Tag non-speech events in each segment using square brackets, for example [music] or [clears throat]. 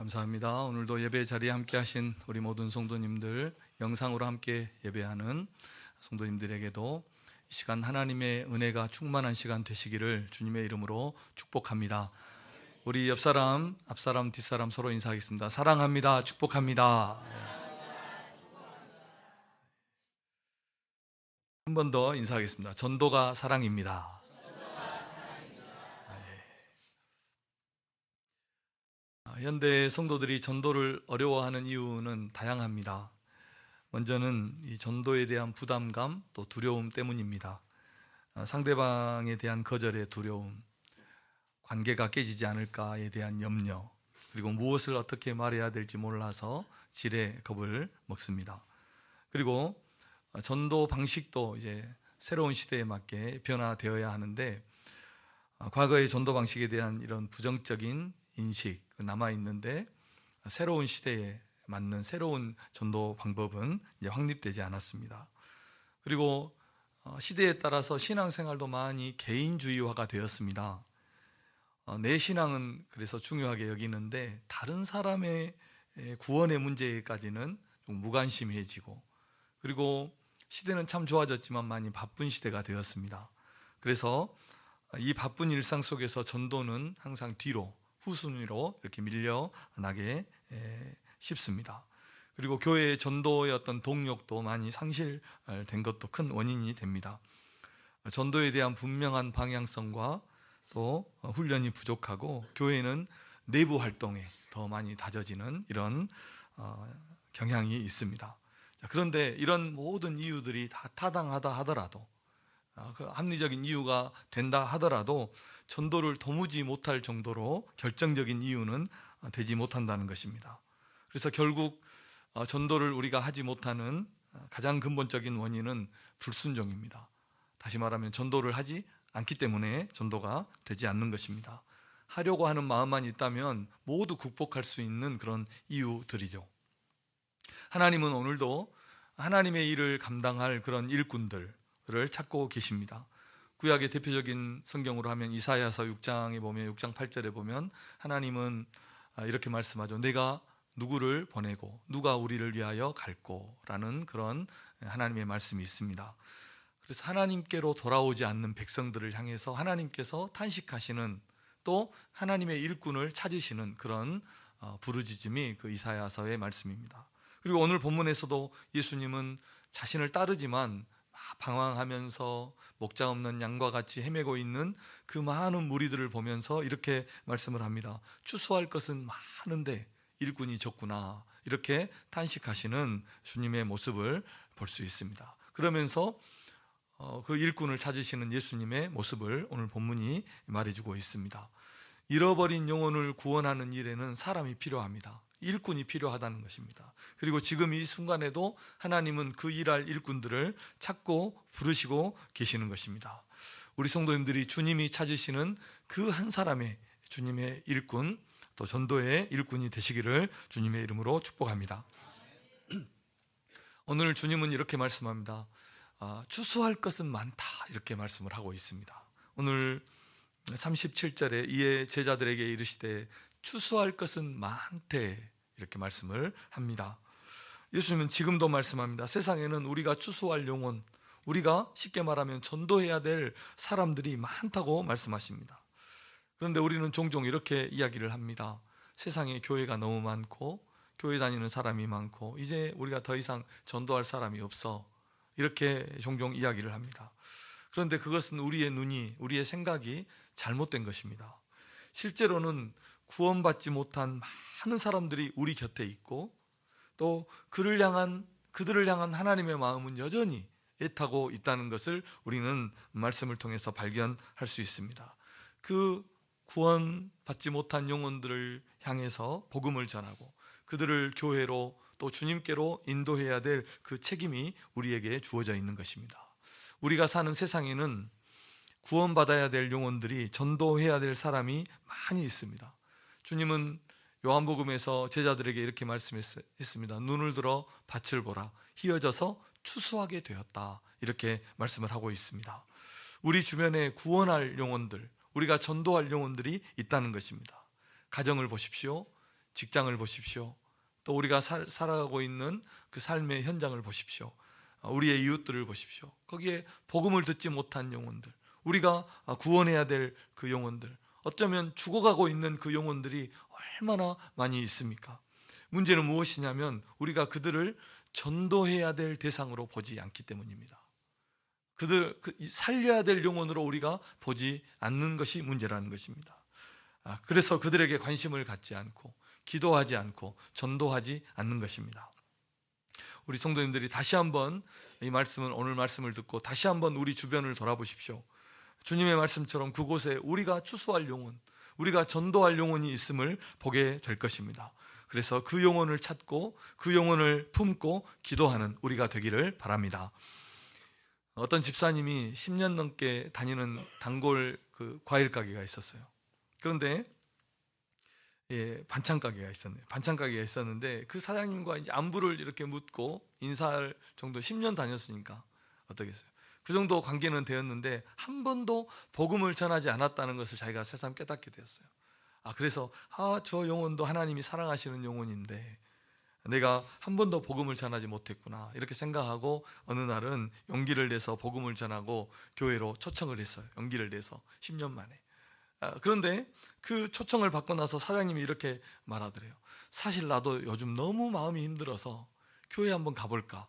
감사합니다. 오늘도 예배 자리에 함께 하신 우리 모든 성도님들, 영상으로 함께 예배하는 성도님들에게도 이 시간 하나님의 은혜가 충만한 시간 되시기를 주님의 이름으로 축복합니다. 우리 옆 사람, 앞 사람, 뒷 사람 서로 인사하겠습니다. 사랑합니다. 축복합니다. 한 번 더 인사하겠습니다. 전도가 사랑입니다. 현대 성도들이 전도를 어려워하는 이유는 다양합니다. 먼저는 이 전도에 대한 부담감 또 두려움 때문입니다. 아, 상대방에 대한 거절의 두려움, 관계가 깨지지 않을까에 대한 염려, 그리고 무엇을 어떻게 말해야 될지 몰라서 지레 겁을 먹습니다. 그리고 아, 전도 방식도 이제 새로운 시대에 맞게 변화되어야 하는데 아, 과거의 전도 방식에 대한 이런 부정적인 인식 남아 있는데 새로운 시대에 맞는 새로운 전도 방법은 이제 확립되지 않았습니다. 그리고 어, 시대에 따라서 신앙생활도 많이 개인주의화가 되었습니다. 어, 내 신앙은 그래서 중요하게 여기는데 다른 사람의 에, 구원의 문제까지는 좀 무관심해지고 그리고 시대는 참 좋아졌지만 많이 바쁜 시대가 되었습니다. 그래서 이 바쁜 일상 속에서 전도는 항상 뒤로 후순위로 이렇게 밀려나게 에, 쉽습니다. 그리고 교회의 전도의 어떤 동력도 많이 상실된 것도 큰 원인이 됩니다. 전도에 대한 분명한 방향성과 또 훈련이 부족하고 교회는 내부 활동에 더 많이 다져지는 이런 어, 경향이 있습니다. 자, 그런데 이런 모든 이유들이 다 타당하다 하더라도 아, 그 합리적인 이유가 된다 하더라도 전도를 도무지 못할 정도로 결정적인 이유는 되지 못한다는 것입니다. 그래서 결국 어, 전도를 우리가 하지 못하는 어, 가장 근본적인 원인은 불순종입니다. 다시 말하면 전도를 하지 않기 때문에 전도가 되지 않는 것입니다. 하려고 하는 마음만 있다면 모두 극복할 수 있는 그런 이유들이죠. 하나님은 오늘도 하나님의 일을 감당할 그런 일꾼들을 찾고 계십니다. 구약의 대표적인 성경으로 하면 이사야서 6장에 보면 6장 8절에 보면 하나님은 아, 이렇게 말씀하죠. 내가 누구를 보내고 누가 우리를 위하여 갈고라는 그런 하나님의 말씀이 있습니다. 그래서 하나님께로 돌아오지 않는 백성들을 향해서 하나님께서 탄식하시는 또 하나님의 일꾼을 찾으시는 그런 어, 부르짖음이 그 이사야서의 말씀입니다. 그리고 오늘 본문에서도 예수님은 자신을 따르지만 방황하면서 목자 없는 양과 같이 헤매고 있는 그 많은 무리들을 보면서 이렇게 말씀을 합니다. 추수할 것은 많은데 일꾼이 적구나. 이렇게 탄식하시는 주님의 모습을 볼 수 있습니다. 그러면서 어, 그 일꾼을 찾으시는 예수님의 모습을 오늘 본문이 말해주고 있습니다. 잃어버린 영혼을 구원하는 일에는 사람이 필요합니다. 일꾼이 필요하다는 것입니다. 그리고 지금 이 순간에도 하나님은 그 일할 일꾼들을 찾고 부르시고 계시는 것입니다. 우리 성도님들이 주님이 찾으시는 그 한 사람의 주님의 일꾼 또 전도의 일꾼이 되시기를 주님의 이름으로 축복합니다. [clears throat] 오늘 주님은 이렇게 말씀합니다. 아, 추수할 것은 많다 이렇게 말씀을 하고 있습니다. 오늘 37절에 이에 제자들에게 이르시되 추수할 것은 많대 이렇게 말씀을 합니다. 예수님은 지금도 말씀합니다. 세상에는 우리가 추수할 영혼, 우리가 쉽게 말하면 전도해야 될 사람들이 많다고 말씀하십니다. 그런데 우리는 종종 이렇게 이야기를 합니다. 세상에 교회가 너무 많고 교회 다니는 사람이 많고 이제 우리가 더 이상 전도할 사람이 없어. 이렇게 종종 이야기를 합니다. 그런데 그것은 우리의 눈이, 우리의 생각이 잘못된 것입니다. 실제로는 구원받지 못한 많은 사람들이 우리 곁에 있고 또 그를 향한 그들을 향한 하나님의 마음은 여전히 애타고 있다는 것을 우리는 말씀을 통해서 발견할 수 있습니다. 그 구원받지 못한 영혼들을 향해서 복음을 전하고 그들을 교회로 또 주님께로 인도해야 될 그 책임이 우리에게 주어져 있는 것입니다. 우리가 사는 세상에는 구원받아야 될 영혼들이 전도해야 될 사람이 많이 있습니다. 주님은 요한복음에서 제자들에게 이렇게 말씀했습니다. 눈을 들어 밭을 보라. 휘어져서 추수하게 되었다. 이렇게 말씀을 하고 있습니다. 우리 주변에 구원할 영혼들, 우리가 전도할 영혼들이 있다는 것입니다. 가정을 보십시오. 직장을 보십시오. 또 우리가 살, 살아가고 있는 그 삶의 현장을 보십시오. 어, 우리의 이웃들을 보십시오. 거기에 복음을 듣지 못한 영혼들, 우리가 아, 구원해야 될 그 영혼들, 어쩌면 죽어가고 있는 그 영혼들이 얼마나 많이 있습니까? 문제는 무엇이냐면 우리가 그들을 전도해야 될 대상으로 보지 않기 때문입니다. 그들 그 살려야 될 영혼으로 우리가 보지 않는 것이 문제라는 것입니다. 아, 그래서 그들에게 관심을 갖지 않고 기도하지 않고 전도하지 않는 것입니다. 우리 성도님들이 다시 한번 이 말씀은 오늘 말씀을 듣고 다시 한번 우리 주변을 돌아보십시오. 주님의 말씀처럼 그곳에 우리가 추수할 영혼, 우리가 전도할 영혼이 있음을 보게 될 것입니다. 그래서 그 영혼을 찾고 그 영혼을 품고 기도하는 우리가 되기를 바랍니다. 어떤 집사님이 10년 넘게 다니는 단골 그 과일 가게가 있었어요. 그런데 예, 반찬 가게가 있었네요. 반찬 가게가 있었는데 그 사장님과 이제 안부를 이렇게 묻고 인사할 정도 10년 다녔으니까 어떻겠어요? 그 정도 관계는 되었는데 한 번도 복음을 전하지 않았다는 것을 자기가 새삼 깨닫게 되었어요. 아 그래서 아 저 영혼도 하나님이 사랑하시는 영혼인데 내가 한 번도 복음을 전하지 못했구나 이렇게 생각하고 어느 날은 용기를 내서 복음을 전하고 교회로 초청을 했어요. 용기를 내서 10년 만에. 아, 그런데 그 초청을 받고 나서 사장님이 이렇게 말하더래요. 사실 나도 요즘 너무 마음이 힘들어서 교회 한번 가볼까?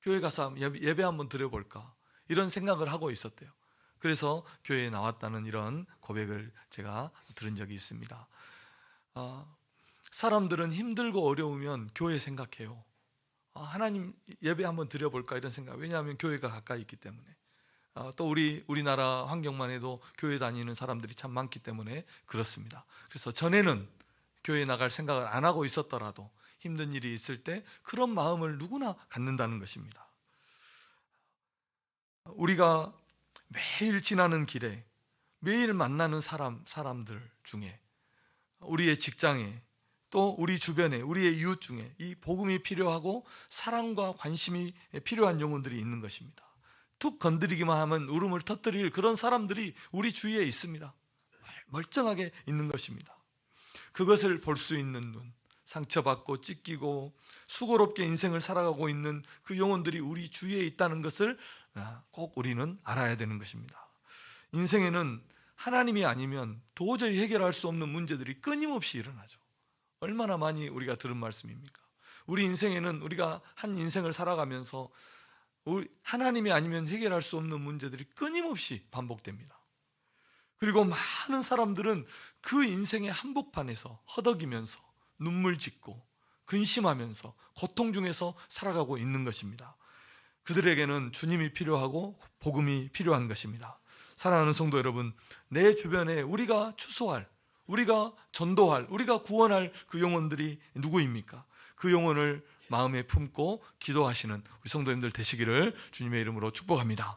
교회 가서 예배, 한번 드려볼까? 이런 생각을 하고 있었대요. 그래서 교회에 나왔다는 이런 고백을 제가 들은 적이 있습니다. 아, 사람들은 힘들고 어려우면 교회 생각해요. 아, 하나님 예배 한번 드려볼까 이런 생각. 왜냐하면 교회가 가까이 있기 때문에. 아, 또 우리 우리나라 환경만 해도 교회 다니는 사람들이 참 많기 때문에 그렇습니다. 그래서 전에는 교회 나갈 생각을 안 하고 있었더라도 힘든 일이 있을 때 그런 마음을 누구나 갖는다는 것입니다. 우리가 매일 지나는 길에 매일 만나는 사람 사람들 중에 우리의 직장에 또 우리 주변에 우리의 이웃 중에 이 복음이 필요하고 사랑과 관심이 필요한 영혼들이 있는 것입니다. 툭 건드리기만 하면 울음을 터뜨릴 그런 사람들이 우리 주위에 있습니다. 멀쩡하게 있는 것입니다. 그것을 볼 수 있는 눈, 상처받고 찢기고 수고롭게 인생을 살아가고 있는 그 영혼들이 우리 주위에 있다는 것을 아, 꼭 우리는 알아야 되는 것입니다. 인생에는 하나님이 아니면 도저히 해결할 수 없는 문제들이 끊임없이 일어나죠. 얼마나 많이 우리가 들은 말씀입니까? 우리 인생에는 우리가 한 인생을 살아가면서 하나님이 아니면 해결할 수 없는 문제들이 끊임없이 반복됩니다. 그리고 많은 사람들은 그 인생의 한복판에서 허덕이면서 눈물 짓고 근심하면서 고통 중에서 살아가고 있는 것입니다. 그들에게는 주님이 필요하고 복음이 필요한 것입니다. 사랑하는 성도 여러분, 내 주변에 우리가 추소할, 우리가 전도할, 우리가 구원할 그 영혼들이 누구입니까? 그 영혼을 마음에 품고 기도하시는 우리 성도님들 되시기를 주님의 이름으로 축복합니다.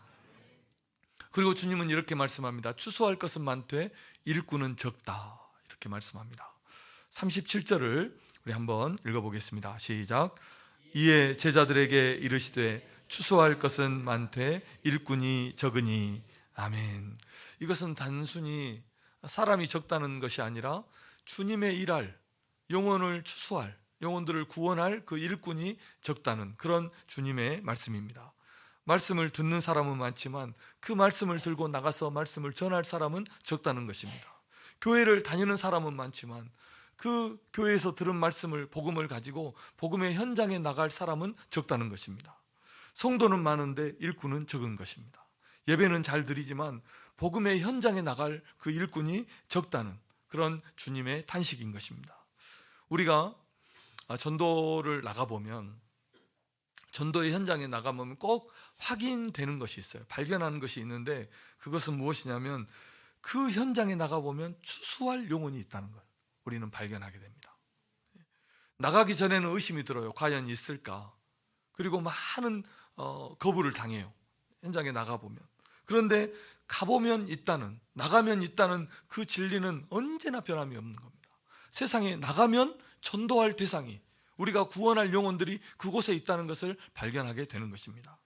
그리고 주님은 이렇게 말씀합니다. 추수할 것은 많되 일꾼은 적다. 이렇게 말씀합니다. 37절을 우리 한번 읽어보겠습니다. 시작. 이에 제자들에게 이르시되 추수할 것은 많되 일꾼이 적으니 아멘. 이것은 단순히 사람이 적다는 것이 아니라 주님의 일할 영혼을 추수할 영혼들을 구원할 그 일꾼이 적다는 그런 주님의 말씀입니다. 말씀을 듣는 사람은 많지만 그 말씀을 들고 나가서 말씀을 전할 사람은 적다는 것입니다. 교회를 다니는 사람은 많지만 그 교회에서 들은 말씀을 복음을 가지고 복음의 현장에 나갈 사람은 적다는 것입니다. 성도는 많은데 일꾼은 적은 것입니다. 예배는 잘 드리지만 복음의 현장에 나갈 그 일꾼이 적다는 그런 주님의 탄식인 것입니다. 우리가 전도를 나가보면 전도의 현장에 나가보면 꼭 확인되는 것이 있어요. 발견하는 것이 있는데 그것은 무엇이냐면 그 현장에 나가보면 추수할 영혼이 있다는 걸 우리는 발견하게 됩니다. 나가기 전에는 의심이 들어요. 과연 있을까? 그리고 많은 어, 거부를 당해요. 현장에 나가 보면. 그런데 가보면 있다는, 나가면 있다는 그 진리는 언제나 변함이 없는 겁니다. 세상에 나가면 전도할 대상이, 우리가 구원할 영혼들이 그곳에 있다는 것을 발견하게 되는 것입니다.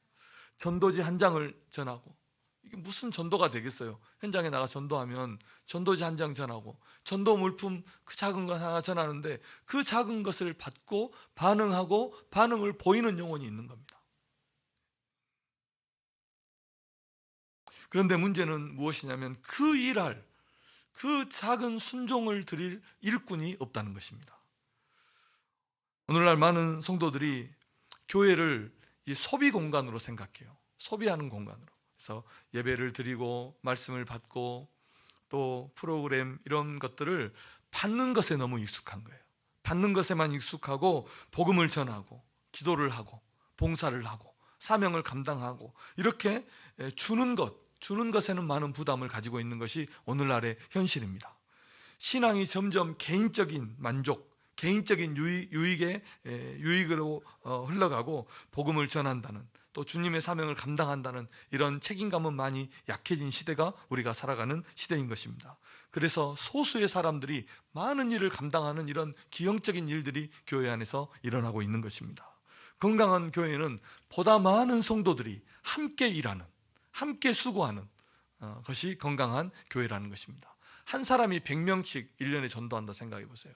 전도지 한 장을 전하고 이게 무슨 전도가 되겠어요? 현장에 나가 전도하면 전도지 한 장 전하고 전도 물품 그 작은 것 하나 전하는데 그 작은 것을 받고 반응하고 반응을 보이는 영혼이 있는 겁니다. 그런데 문제는 무엇이냐면 그 일할 그 작은 순종을 드릴 일꾼이 없다는 것입니다. 오늘날 많은 성도들이 교회를 이 소비 공간으로 생각해요. 소비하는 공간으로. 그래서 예배를 드리고 말씀을 받고 또 프로그램 이런 것들을 받는 것에 너무 익숙한 거예요. 받는 것에만 익숙하고 복음을 전하고 기도를 하고 봉사를 하고 사명을 감당하고 이렇게 주는 것, 주는 것에는 많은 부담을 가지고 있는 것이 오늘날의 현실입니다. 신앙이 점점 개인적인 만족, 개인적인 유익, 에, 유익으로 어, 흘러가고 복음을 전한다는 또 주님의 사명을 감당한다는 이런 책임감은 많이 약해진 시대가 우리가 살아가는 시대인 것입니다. 그래서 소수의 사람들이 많은 일을 감당하는 이런 기형적인 일들이 교회 안에서 일어나고 있는 것입니다. 건강한 교회는 보다 많은 성도들이 함께 일하는, 함께 수고하는 어, 것이 건강한 교회라는 것입니다. 한 사람이 100명씩 1년에 전도한다 생각해 보세요.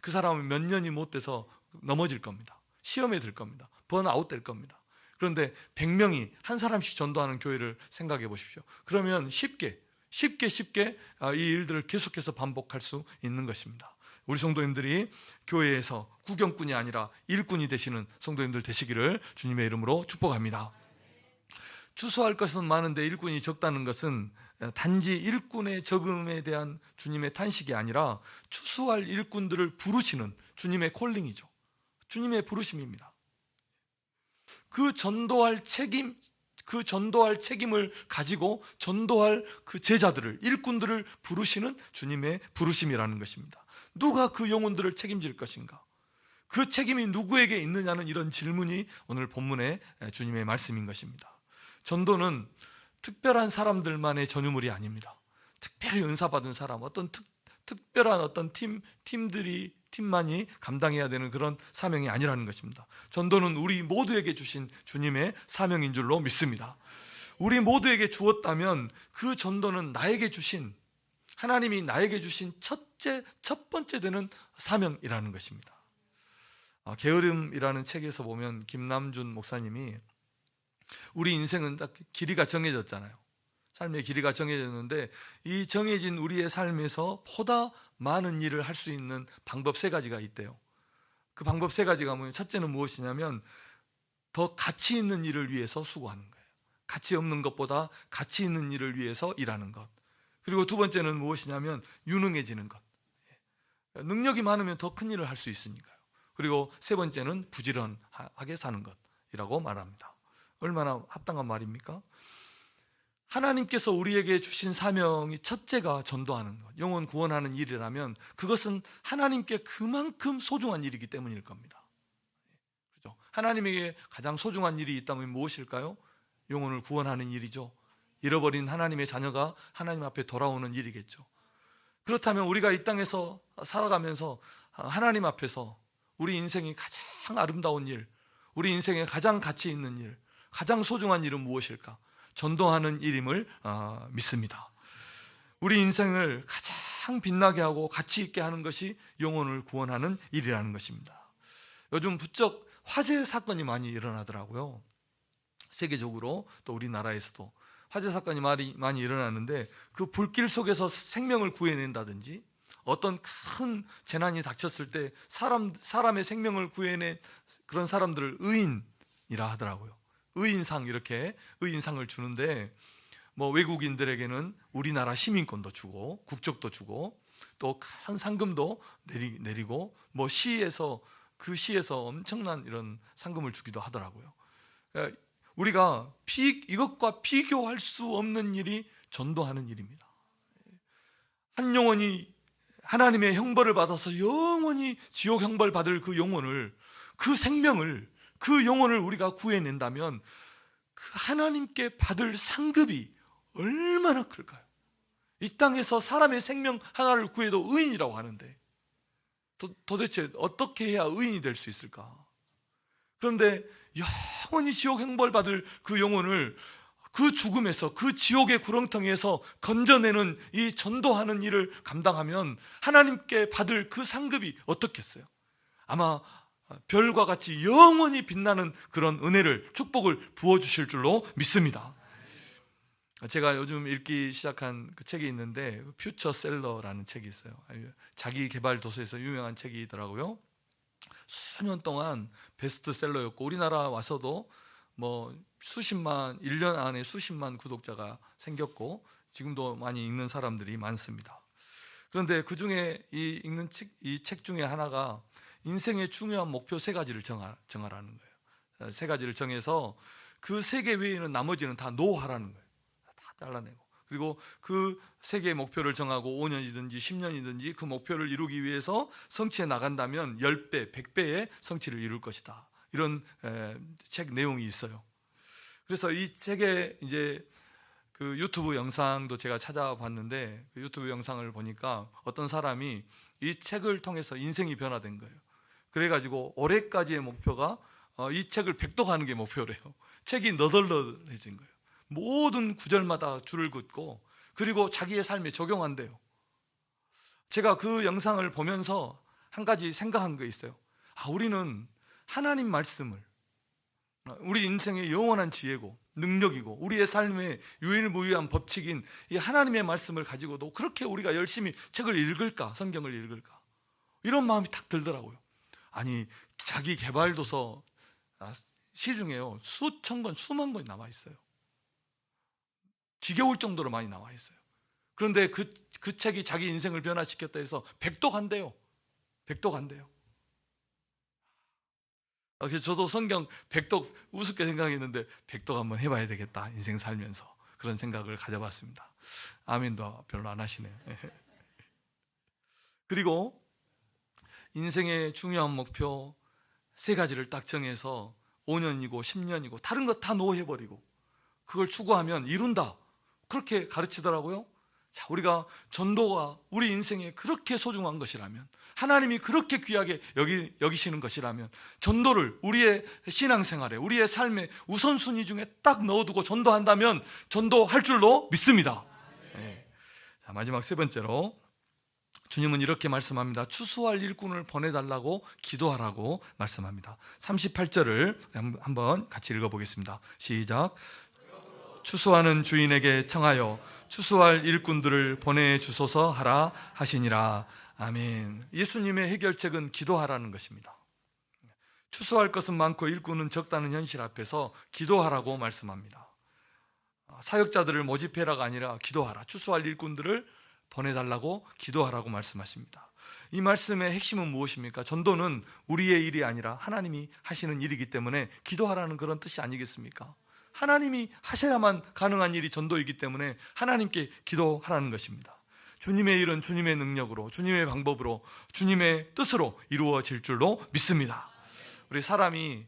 그 사람은 몇 년이 못 돼서 넘어질 겁니다. 시험에 들 겁니다. 번아웃 될 겁니다. 그런데 100명이 한 사람씩 전도하는 교회를 생각해 보십시오. 그러면 쉽게 쉽게 쉽게 아, 이 일들을 계속해서 반복할 수 있는 것입니다. 우리 성도님들이 교회에서 구경꾼이 아니라 일꾼이 되시는 성도님들 되시기를 주님의 이름으로 축복합니다. 추수할 것은 많은데 일꾼이 적다는 것은 단지 일꾼의 적음에 대한 주님의 탄식이 아니라 추수할 일꾼들을 부르시는 주님의 콜링이죠. 주님의 부르심입니다. 그 전도할 책임, 그 전도할 책임을 가지고 전도할 그 제자들을, 일꾼들을 부르시는 주님의 부르심이라는 것입니다. 누가 그 영혼들을 책임질 것인가? 그 책임이 누구에게 있느냐는 이런 질문이 오늘 본문의 주님의 말씀인 것입니다. 전도는 특별한 사람들만의 전유물이 아닙니다. 특별히 은사받은 사람, 어떤 특, 특별한 어떤 팀, 팀들이, 팀만이 감당해야 되는 그런 사명이 아니라는 것입니다. 전도는 우리 모두에게 주신 주님의 사명인 줄로 믿습니다. 우리 모두에게 주었다면 그 전도는 나에게 주신, 하나님이 나에게 주신 첫째, 첫 번째 되는 사명이라는 것입니다. 아, 게으름이라는 책에서 보면 김남준 목사님이 우리 인생은 딱 길이가 정해졌잖아요. 삶의 길이가 정해졌는데 이 정해진 우리의 삶에서 보다 많은 일을 할 수 있는 방법 세 가지가 있대요. 그 방법 세 가지가 뭐냐? 첫째는 무엇이냐면 더 가치 있는 일을 위해서 수고하는 거예요. 가치 없는 것보다 가치 있는 일을 위해서 일하는 것. 그리고 두 번째는 무엇이냐면 유능해지는 것. 능력이 많으면 더 큰 일을 할 수 있으니까요. 그리고 세 번째는 부지런하게 사는 것이라고 말합니다. 얼마나 합당한 말입니까? 하나님께서 우리에게 주신 사명이 첫째가 전도하는 것, 영혼 구원하는 일이라면 그것은 하나님께 그만큼 소중한 일이기 때문일 겁니다. 그죠? 하나님에게 가장 소중한 일이 있다면 무엇일까요? 영혼을 구원하는 일이죠. 잃어버린 하나님의 자녀가 하나님 앞에 돌아오는 일이겠죠. 그렇다면 우리가 이 땅에서 살아가면서 하나님 앞에서 우리 인생이 가장 아름다운 일, 우리 인생에 가장 가치 있는 일, 가장 소중한 일은 무엇일까? 전도하는 일임을 어, 믿습니다. 우리 인생을 가장 빛나게 하고 가치 있게 하는 것이 영혼을 구원하는 일이라는 것입니다. 요즘 부쩍 화재 사건이 많이 일어나더라고요. 세계적으로 또 우리나라에서도 화재 사건이 많이, 많이 일어나는데 그 불길 속에서 생명을 구해낸다든지 어떤 큰 재난이 닥쳤을 때 사람, 사람의 생명을 구해낸 그런 사람들을 의인이라 하더라고요. 의인상 이렇게 의인상을 주는데 뭐 외국인들에게는 우리나라 시민권도 주고 국적도 주고 또 큰 상금도 내리, 내리고 뭐 시에서 그 시에서 엄청난 이런 상금을 주기도 하더라고요. 우리가 비, 이것과 비교할 수 없는 일이 전도하는 일입니다. 한 영혼이 하나님의 형벌을 받아서 영원히 지옥 형벌 받을 그 영혼을 그 생명을 그 영혼을 우리가 구해낸다면 그 하나님께 받을 상급이 얼마나 클까요? 이 땅에서 사람의 생명 하나를 구해도 의인이라고 하는데 도, 도대체 어떻게 해야 의인이 될 수 있을까? 그런데 영원히 지옥 행벌 받을 그 영혼을 그 죽음에서 그 지옥의 구렁텅이에서 건져내는 이 전도하는 일을 감당하면 하나님께 받을 그 상급이 어떻겠어요? 아마 별과 같이 영원히 빛나는 그런 은혜를 축복을 부어 주실 줄로 믿습니다. 제가 요즘 읽기 시작한 그 책이 있는데 퓨처 셀러라는 책이 있어요. 자기 개발 도서에서 유명한 책이더라고요. 수년 동안 베스트셀러였고 우리나라 와서도 뭐 수십만 1년 안에 수십만 구독자가 생겼고 지금도 많이 읽는 사람들이 많습니다. 그런데 그 중에 이 읽는 책, 이 책 중에 하나가 인생의 중요한 목표 세 가지를 정하, 정하라는 거예요. 세 가지를 정해서 그 세 개 외에는 나머지는 다 노하라는 거예요. 다 잘라내고. 그리고 그 세 개의 목표를 정하고 5년이든지 10년이든지 그 목표를 이루기 위해서 성취해 나간다면 10배, 100배의 성취를 이룰 것이다. 이런 에, 책 내용이 있어요. 그래서 이 책에 이제 그 유튜브 영상도 제가 찾아봤는데 그 유튜브 영상을 보니까 어떤 사람이 이 책을 통해서 인생이 변화된 거예요. 그래가지고 올해까지의 목표가 어, 이 책을 백독하는 게 목표래요. [laughs] 책이 너덜너덜해진 거예요. 모든 구절마다 줄을 긋고 그리고 자기의 삶에 적용한대요. 제가 그 영상을 보면서 한 가지 생각한 게 있어요. 아, 우리는 하나님 말씀을 우리 인생의 영원한 지혜고 능력이고 우리의 삶의 유일무이한 법칙인 이 하나님의 말씀을 가지고도 그렇게 우리가 열심히 책을 읽을까 성경을 읽을까 이런 마음이 탁 들더라고요. 아니 자기 개발 도서 아, 시중에요 수천 권 수만 권이 나와 있어요. 지겨울 정도로 많이 나와 있어요. 그런데 그, 그 책이 자기 인생을 변화시켰다 해서 백독한대요. 백독한대요. 아, 그래서 저도 성경 백독 우습게 생각했는데 백독 한번 해봐야 되겠다 인생 살면서 그런 생각을 가져봤습니다. 아멘도 별로 안 하시네요. [laughs] 그리고 인생의 중요한 목표 세 가지를 딱 정해서 5년이고 10년이고 다른 것 다 노해버리고 그걸 추구하면 이룬다. 그렇게 가르치더라고요. 자, 우리가 전도가 우리 인생에 그렇게 소중한 것이라면 하나님이 그렇게 귀하게 여기, 여기시는 것이라면 전도를 우리의 신앙생활에 우리의 삶의 우선순위 중에 딱 넣어두고 전도한다면 전도할 줄로 믿습니다. 네. 자, 마지막 세 번째로 주님은 이렇게 말씀합니다. 추수할 일꾼을 보내달라고 기도하라고 말씀합니다. 38절을 한번 같이 읽어보겠습니다. 시작. 추수하는 주인에게 청하여 추수할 일꾼들을 보내주소서 하라 하시니라. 아멘. 예수님의 해결책은 기도하라는 것입니다. 추수할 것은 많고 일꾼은 적다는 현실 앞에서 기도하라고 말씀합니다. 사역자들을 모집해라가 아니라 기도하라. 추수할 일꾼들을 보내달라고 기도하라고 말씀하십니다. 이 말씀의 핵심은 무엇입니까? 전도는 우리의 일이 아니라 하나님이 하시는 일이기 때문에 기도하라는 그런 뜻이 아니겠습니까? 하나님이 하셔야만 가능한 일이 전도이기 때문에 하나님께 기도하라는 것입니다. 주님의 일은 주님의 능력으로, 주님의 방법으로, 주님의 뜻으로 이루어질 줄로 믿습니다. 우리 사람이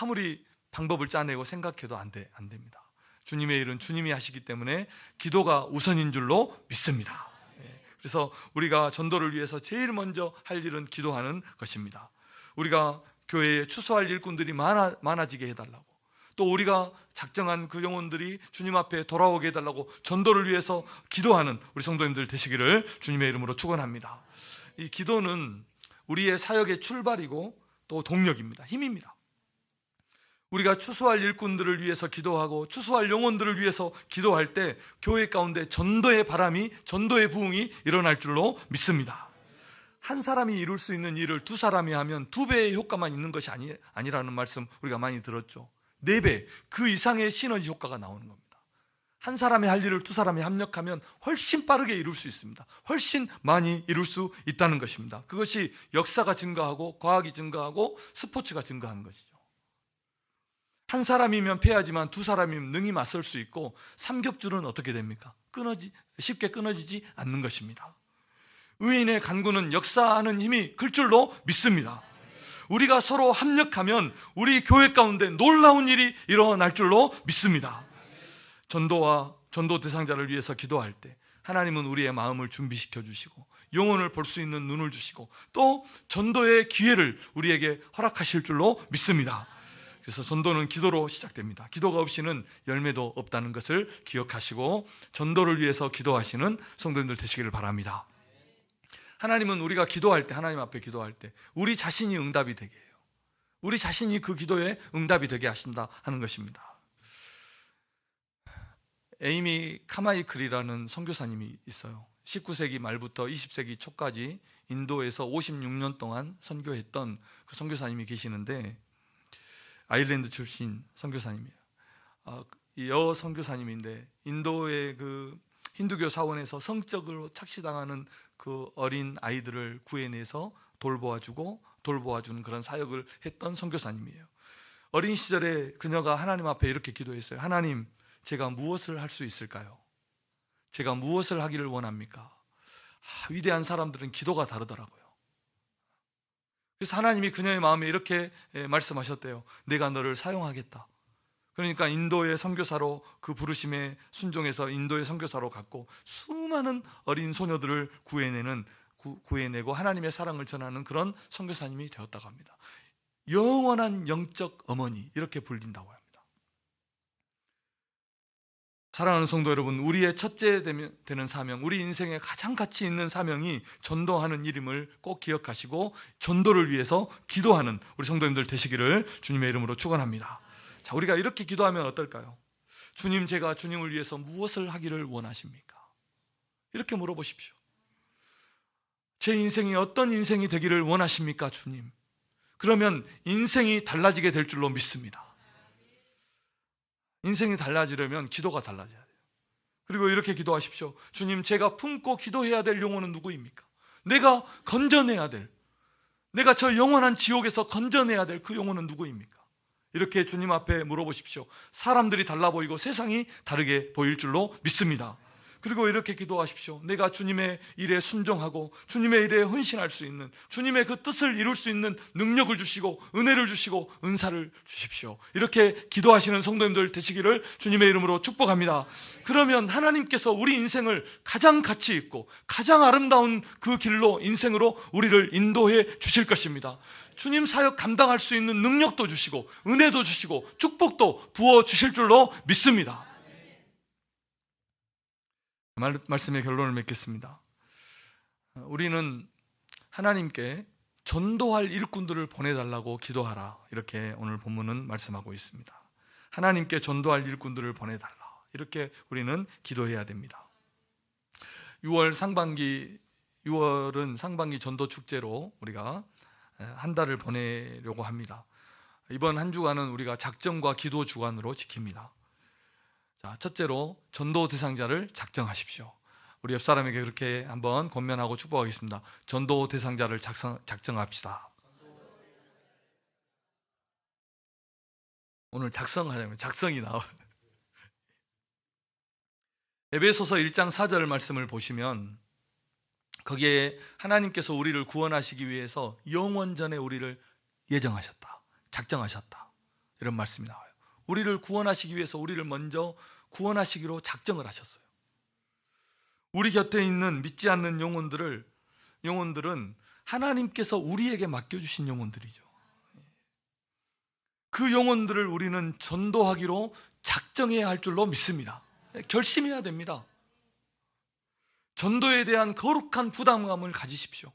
아무리 방법을 짜내고 생각해도 안, 돼, 안 됩니다. 주님의 일은 주님이 하시기 때문에 기도가 우선인 줄로 믿습니다. 예, 그래서 우리가 전도를 위해서 제일 먼저 할 일은 기도하는 것입니다. 우리가 교회에 추수할 일꾼들이 많아, 많아지게 해달라고 또 우리가 작정한 그 영혼들이 주님 앞에 돌아오게 해달라고 전도를 위해서 기도하는 우리 성도님들 되시기를 주님의 이름으로 축원합니다. 이 기도는 우리의 사역의 출발이고 또 동력입니다. 힘입니다. 우리가 추수할 일꾼들을 위해서 기도하고 추수할 영혼들을 위해서 기도할 때 교회 가운데 전도의 바람이 전도의 부흥이 일어날 줄로 믿습니다. 한 사람이 이룰 수 있는 일을 두 사람이 하면 두 배의 효과만 있는 것이 아니, 아니라는 말씀 우리가 많이 들었죠. 네 배, 그 이상의 시너지 효과가 나오는 겁니다. 한 사람이 할 일을 두 사람이 합력하면 훨씬 빠르게 이룰 수 있습니다. 훨씬 많이 이룰 수 있다는 것입니다. 그것이 역사가 증가하고 과학이 증가하고 스포츠가 증가하는 것이죠. 한 사람이면 패하지만 두 사람이면 능히 맞설 수 있고 삼겹줄은 어떻게 됩니까? 끊어지 쉽게 끊어지지 않는 것입니다. 의인의 간구는 역사하는 힘이 클 줄로 믿습니다. 우리가 서로 합력하면 우리 교회 가운데 놀라운 일이 일어날 줄로 믿습니다. 전도와 전도 대상자를 위해서 기도할 때 하나님은 우리의 마음을 준비시켜 주시고 영혼을 볼 수 있는 눈을 주시고 또 전도의 기회를 우리에게 허락하실 줄로 믿습니다. 그래서 전도는 기도로 시작됩니다. 기도가 없이는 열매도 없다는 것을 기억하시고 전도를 위해서 기도하시는 성도님들 되시기를 바랍니다. 하나님은 우리가 기도할 때 하나님 앞에 기도할 때 우리 자신이 응답이 되게 해요. 우리 자신이 그 기도에 응답이 되게 하신다 하는 것입니다. 에이미 카마이클이라는 선교사님이 있어요. 19세기 말부터 20세기 초까지 인도에서 56년 동안 선교했던 그 선교사님이 계시는데 아일랜드 출신 선교사님이에요. 아, 이여 선교사님인데 인도의 그 힌두교 사원에서 성적으로 착시당하는 그 어린 아이들을 구해내서 돌보아주고 돌보아주는 그런 사역을 했던 선교사님이에요. 어린 시절에 그녀가 하나님 앞에 이렇게 기도했어요. 하나님, 제가 무엇을 할 수 있을까요? 제가 무엇을 하기를 원합니까? 아, 위대한 사람들은 기도가 다르더라고요. 그래서 하나님이 그녀의 마음에 이렇게 예, 말씀하셨대요. 내가 너를 사용하겠다. 그러니까 인도의 선교사로 그 부르심에 순종해서 인도의 선교사로 갔고 수많은 어린 소녀들을 구해내는 구, 구해내고 하나님의 사랑을 전하는 그런 선교사님이 되었다고 합니다. 영원한 영적 어머니 이렇게 불린다고 합니다. 사랑하는 성도 여러분, 우리의 첫째 되는 사명, 우리 인생에 가장 가치 있는 사명이 전도하는 일임을 꼭 기억하시고 전도를 위해서 기도하는 우리 성도님들 되시기를 주님의 이름으로 축원합니다. 자, 우리가 이렇게 기도하면 어떨까요? 주님, 제가 주님을 위해서 무엇을 하기를 원하십니까? 이렇게 물어보십시오. 제 인생이 어떤 인생이 되기를 원하십니까, 주님? 그러면 인생이 달라지게 될 줄로 믿습니다. 인생이 달라지려면 기도가 달라져야 돼요. 그리고 이렇게 기도하십시오. 주님, 제가 품고 기도해야 될 영혼은 누구입니까? 내가 건져내야 될, 내가 저 영원한 지옥에서 건져내야 될 그 영혼은 누구입니까? 이렇게 주님 앞에 물어보십시오. 사람들이 달라 보이고 세상이 다르게 보일 줄로 믿습니다. 그리고 이렇게 기도하십시오. 내가 주님의 일에 순종하고 주님의 일에 헌신할 수 있는 주님의 그 뜻을 이룰 수 있는 능력을 주시고 은혜를 주시고 은사를 주십시오. 이렇게 기도하시는 성도님들 되시기를 주님의 이름으로 축복합니다. 그러면 하나님께서 우리 인생을 가장 가치 있고 가장 아름다운 그 길로 인생으로 우리를 인도해 주실 것입니다. 주님 사역 감당할 수 있는 능력도 주시고 은혜도 주시고 축복도 부어 주실 줄로 믿습니다. 말, 말씀의 결론을 맺겠습니다. 우리는 하나님께 전도할 일꾼들을 보내달라고 기도하라. 이렇게 오늘 본문은 말씀하고 있습니다. 하나님께 전도할 일꾼들을 보내달라. 이렇게 우리는 기도해야 됩니다. 6월 상반기, 6월은 상반기 전도 축제로 우리가 한 달을 보내려고 합니다. 이번 한 주간은 우리가 작정과 기도 주간으로 지킵니다. 자, 첫째로 전도 대상자를 작정하십시오. 우리 옆 사람에게 그렇게 한번 권면하고 축복하겠습니다. 전도 대상자를 작성, 작정합시다. 오늘 작성하자면 작성이 나와. [laughs] 에베소서 1장 4절 말씀을 보시면 거기에 하나님께서 우리를 구원하시기 위해서 영원전에 우리를 예정하셨다. 작정하셨다. 이런 말씀이 나와요. 우리를 구원하시기 위해서 우리를 먼저 구원하시기로 작정을 하셨어요. 우리 곁에 있는 믿지 않는 영혼들을 영혼들은 하나님께서 우리에게 맡겨 주신 영혼들이죠. 그 영혼들을 우리는 전도하기로 작정해야 할 줄로 믿습니다. 결심해야 됩니다. 전도에 대한 거룩한 부담감을 가지십시오.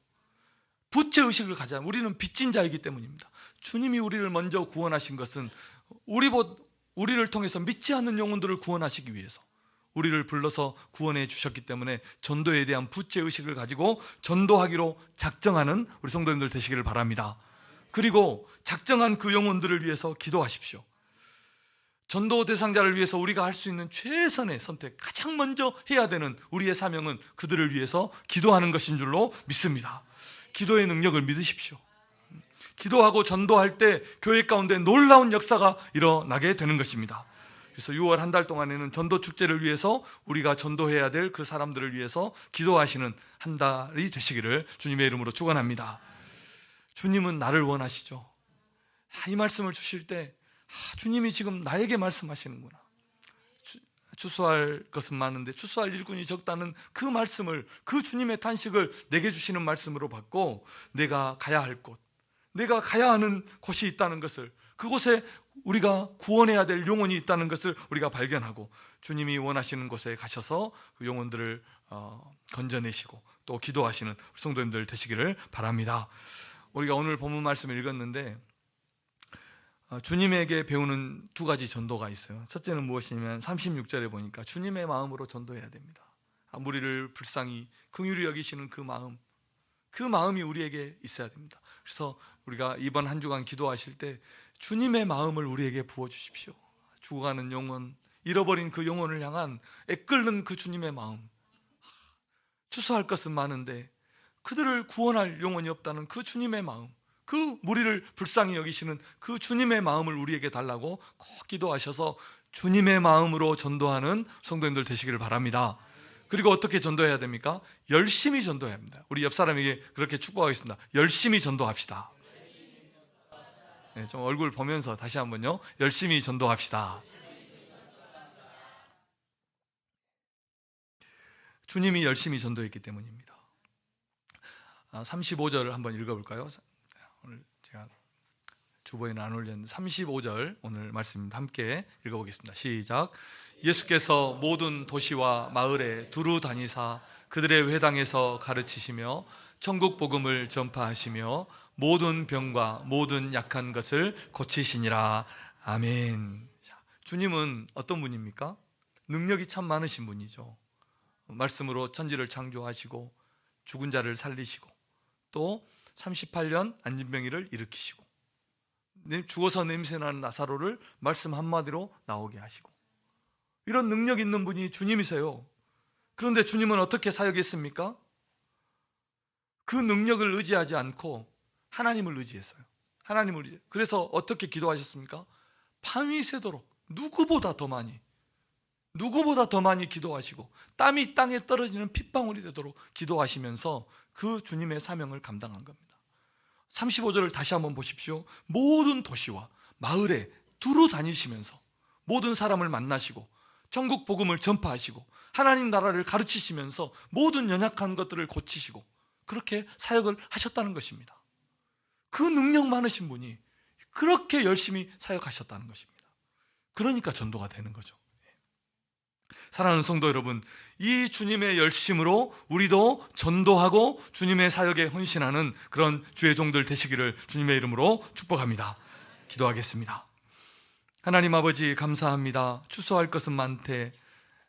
부채 의식을 가자. 우리는 빚진 자이기 때문입니다. 주님이 우리를 먼저 구원하신 것은 우리 우리를 통해서 믿지 않는 영혼들을 구원하시기 위해서 우리를 불러서 구원해 주셨기 때문에 전도에 대한 부채 의식을 가지고 전도하기로 작정하는 우리 성도님들 되시기를 바랍니다. 그리고 작정한 그 영혼들을 위해서 기도하십시오. 전도 대상자를 위해서 우리가 할 수 있는 최선의 선택, 가장 먼저 해야 되는 우리의 사명은 그들을 위해서 기도하는 것인 줄로 믿습니다. 기도의 능력을 믿으십시오. 기도하고 전도할 때 교회 가운데 놀라운 역사가 일어나게 되는 것입니다. 그래서 6월 한 달 동안에는 전도 축제를 위해서 우리가 전도해야 될 그 사람들을 위해서 기도하시는 한 달이 되시기를 주님의 이름으로 축원합니다. 주님은 나를 원하시죠. 이 말씀을 주실 때 아, 주님이 지금 나에게 말씀하시는구나. 추수할 것은 많은데 추수할 일꾼이 적다는 그 말씀을 그 주님의 탄식을 내게 주시는 말씀으로 받고 내가 가야 할 곳, 내가 가야 하는 곳이 있다는 것을 그곳에 우리가 구원해야 될 영혼이 있다는 것을 우리가 발견하고 주님이 원하시는 곳에 가셔서 그 영혼들을 어, 건져내시고 또 기도하시는 성도님들 되시기를 바랍니다. 우리가 오늘 본문 말씀을 읽었는데 어, 주님에게 배우는 두 가지 전도가 있어요. 첫째는 무엇이냐면 36절에 보니까 주님의 마음으로 전도해야 됩니다. 아, 우리를 불쌍히 긍휼히 여기시는 그 마음, 그 마음이 우리에게 있어야 됩니다. 그래서 우리가 이번 한 주간 기도하실 때 주님의 마음을 우리에게 부어 주십시오. 죽어가는 영혼, 잃어버린 그 영혼을 향한 애끓는 그 주님의 마음. 추수할 것은 많은데 그들을 구원할 영혼이 없다는 그 주님의 마음. 그 무리를 불쌍히 여기시는 그 주님의 마음을 우리에게 달라고 꼭 기도하셔서 주님의 마음으로 전도하는 성도님들 되시기를 바랍니다. 그리고 어떻게 전도해야 됩니까? 열심히 전도해야 합니다. 우리 옆 사람에게 그렇게 축복하겠습니다. 열심히 전도합시다. 네, 좀 얼굴 보면서 다시 한번요. 열심히 전도합시다. 주님이 열심히 전도했기 때문입니다. 아, 35절을 한번 읽어볼까요? 오늘 제가 주보에는 안 올렸는데 35절 오늘 말씀 함께 읽어보겠습니다. 시작. 예수께서 모든 도시와 마을에 두루 다니사 그들의 회당에서 가르치시며 천국 복음을 전파하시며 모든 병과 모든 약한 것을 고치시니라. 아멘. 자, 주님은 어떤 분입니까? 능력이 참 많으신 분이죠. 말씀으로 천지를 창조하시고 죽은 자를 살리시고 또 38년 안진병이를 일으키시고 네, 죽어서 냄새나는 나사로를 말씀 한마디로 나오게 하시고 이런 능력 있는 분이 주님이세요. 그런데 주님은 어떻게 사역했습니까? 그 능력을 의지하지 않고 하나님을 의지했어요. 하나님을 의지. 그래서 어떻게 기도하셨습니까? 밤이 새도록 누구보다 더 많이 누구보다 더 많이 기도하시고 땀이 땅에 떨어지는 핏방울이 되도록 기도하시면서 그 주님의 사명을 감당한 겁니다. 35절을 다시 한번 보십시오. 모든 도시와 마을에 두루 다니시면서 모든 사람을 만나시고 전국 복음을 전파하시고 하나님 나라를 가르치시면서 모든 연약한 것들을 고치시고 그렇게 사역을 하셨다는 것입니다. 그 능력 많으신 분이 그렇게 열심히 사역하셨다는 것입니다. 그러니까 전도가 되는 거죠. 사랑하는 성도 여러분, 이 주님의 열심으로 우리도 전도하고 주님의 사역에 헌신하는 그런 주의 종들 되시기를 주님의 이름으로 축복합니다. 기도하겠습니다. 하나님 아버지 감사합니다. 추수할 것은 많되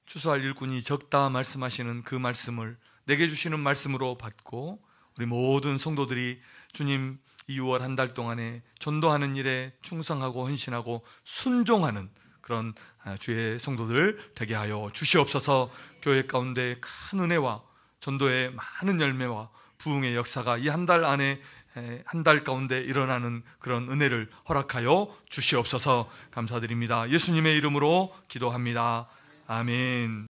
추수할 일꾼이 적다 말씀하시는 그 말씀을 내게 주시는 말씀으로 받고 우리 모든 성도들이 주님 이 6월 한 달 동안에 전도하는 일에 충성하고 헌신하고 순종하는 그런 아, 주의 성도들 되게 하여 주시옵소서 교회 가운데 큰 은혜와 전도의 많은 열매와 부흥의 역사가 이 한 달 안에 한 달 가운데 일어나는 그런 은혜를 허락하여 주시옵소서 감사드립니다. 예수님의 이름으로 기도합니다. 아멘.